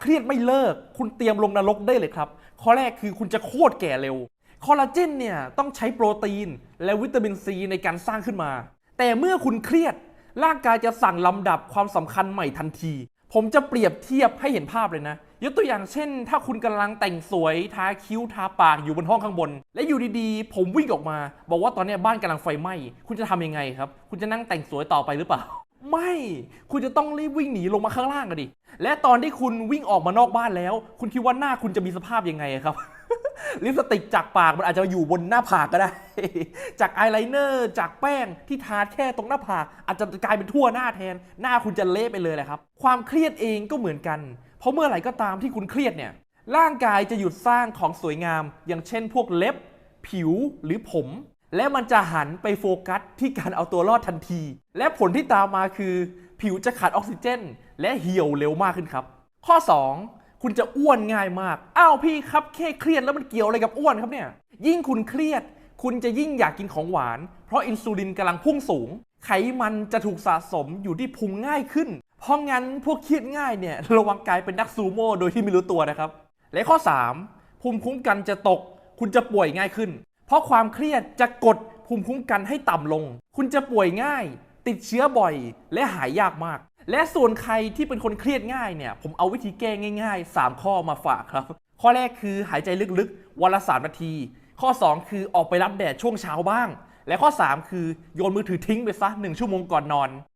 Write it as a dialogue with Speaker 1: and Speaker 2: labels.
Speaker 1: เครียดไม่เลิก คุณเตรียมลงนรกได้เลยครับ ข้อแรกคือคุณจะโคตรแก่เร็ว คอลลาเจนเนี่ยต้องใช้โปรตีนและวิตามินซีในการสร้างขึ้นมา แต่เมื่อคุณเครียด ร่างกายจะสั่งลำดับความสำคัญใหม่ทันที ผมจะเปรียบเทียบให้เห็นภาพเลยนะ ยกตัวอย่างเช่น ถ้าคุณกำลังแต่งสวยทาคิ้วทาปากอยู่บนห้องข้างบน และอยู่ดีๆ ผมวิ่งออกมา บอกว่าตอนนี้บ้านกำลังไฟไหม้ คุณจะทำยังไงครับ คุณจะนั่งแต่งสวยต่อไปหรือเปล่า ไม่คุณจะต้องรีบวิ่งหนีลงมาข้างล่างกันดิ และตอนที่คุณวิ่งออกมานอกบ้านแล้ว คุณคิดว่าหน้าคุณจะมีสภาพยังไงครับ ลิปสติกจากปากมันอาจจะอยู่บนหน้าผากก็ได้ จากอายไลเนอร์จากแป้งที่ทาแค่ตรงหน้าผากอาจจะกลายเป็นทั่วหน้าแทน หน้าคุณจะเละไปเลยแหละครับ ความเครียดเองก็เหมือนกัน เพราะเมื่อไหร่ก็ตามที่คุณเครียดเนี่ยร่างกายจะหยุดสร้างของสวยงาม อย่างเช่น พวกเล็บ ผิวหรือผม และมันจะหันไปโฟกัสที่การเอาตัวรอดทันที และผลที่ตามมาคือผิวจะขาดออกซิเจน และเหี่ยวเร็วมากขึ้นครับ ข้อ 2 คุณจะอ้วนง่ายมาก อ้าวพี่ครับแค่เครียดแล้วมันเกี่ยวอะไรกับอ้วนครับเนี่ย ยิ่งคุณเครียด คุณจะยิ่งอยากกินของหวาน เพราะอินซูลินกำลังพุ่งสูง ไขมันจะถูกสะสมอยู่ที่พุงง่ายขึ้น เพราะงั้นพวกเครียดง่ายเนี่ยระวังกลายเป็นนักซูโม่โดยที่ไม่รู้ตัวนะครับ และข้อ 3 ภูมิคุ้มกันจะตก คุณจะป่วยง่ายขึ้น เพราะความเครียดจะกดภูมิคุ้มกันให้ต่ำลง คุณจะป่วยง่าย ติดเชื้อบ่อย และหายยากมาก และส่วนใครที่เป็นคนเครียดง่ายเนี่ย ผมเอาวิธีแก้ง่าย ๆ 3 ข้อมาฝากครับ ข้อแรกคือหายใจลึกๆ วันละสามนาที ข้อ 2 คือออกไปรับแดดช่วงเช้าบ้าง และข้อ 3 คือโยนมือถือทิ้งไปซะหนึ่งชั่วโมงก่อนนอน